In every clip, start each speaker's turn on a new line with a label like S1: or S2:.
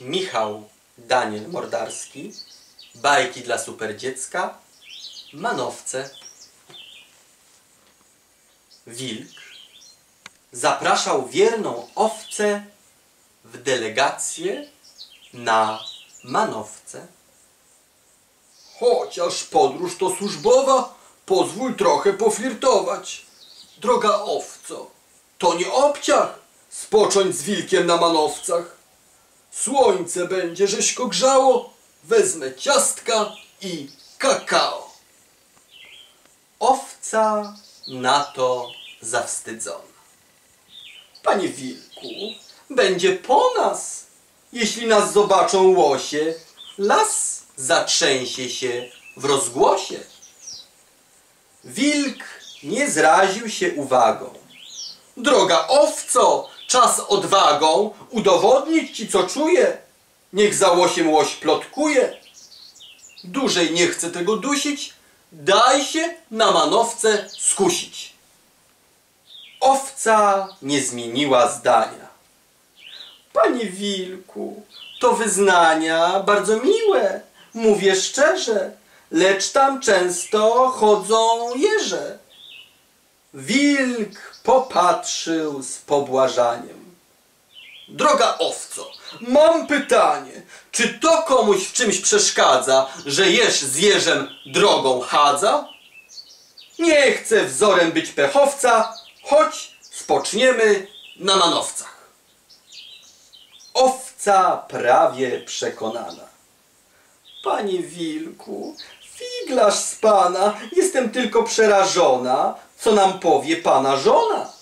S1: Michał Daniel Mordarski, bajki dla superdziecka, manowce. Wilk zapraszał wierną owcę w delegację na manowce.
S2: Chociaż podróż to służbowa, pozwól trochę poflirtować. Droga owco, to nie obciach spocząć z wilkiem na manowcach. Słońce będzie żeśko grzało, wezmę ciastka i kakao.
S1: Owca na to zawstydzona. Panie wilku, będzie po nas. Jeśli nas zobaczą łosie, las zatrzęsie się w rozgłosie. Wilk nie zraził się uwagą. Droga owco, czas odwagą udowodnić ci, co czuje. Niech za łosiem łoś plotkuje. Dłużej nie chcę tego dusić, daj się na manowce skusić. Owca nie zmieniła zdania. Panie wilku, to wyznania bardzo miłe, mówię szczerze, lecz tam często chodzą jeże. Wilk popatrzył z pobłażaniem. Droga owco, mam pytanie, czy to komuś w czymś przeszkadza, że jesz z jeżem drogą chadza? Nie chcę wzorem być pechowca, choć spoczniemy na manowcach. Owca prawie przekonana. Panie wilku, figlarz z pana, jestem tylko przerażona, co nam powie pana żona.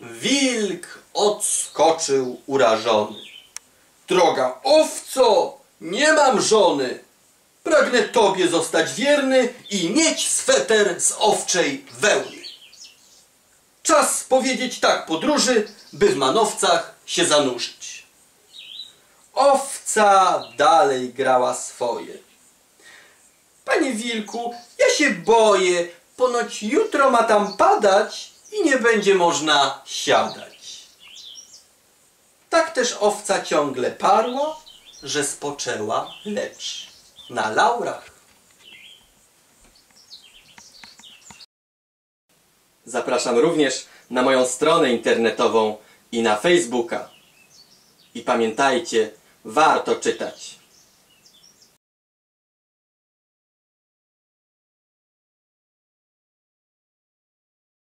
S1: Wilk odskoczył urażony. Droga owco, nie mam żony. Pragnę tobie zostać wierny i mieć sweter z owczej wełny. Czas powiedzieć tak podróży, by w manowcach się zanurzyć. Owca dalej grała swoje. Panie wilku, ja się boję, ponoć jutro ma tam padać i nie będzie można siadać. Tak też owca ciągle parła, że spoczęła lecz na laurach. Zapraszam również na moją stronę internetową i na Facebooka. I pamiętajcie, warto czytać.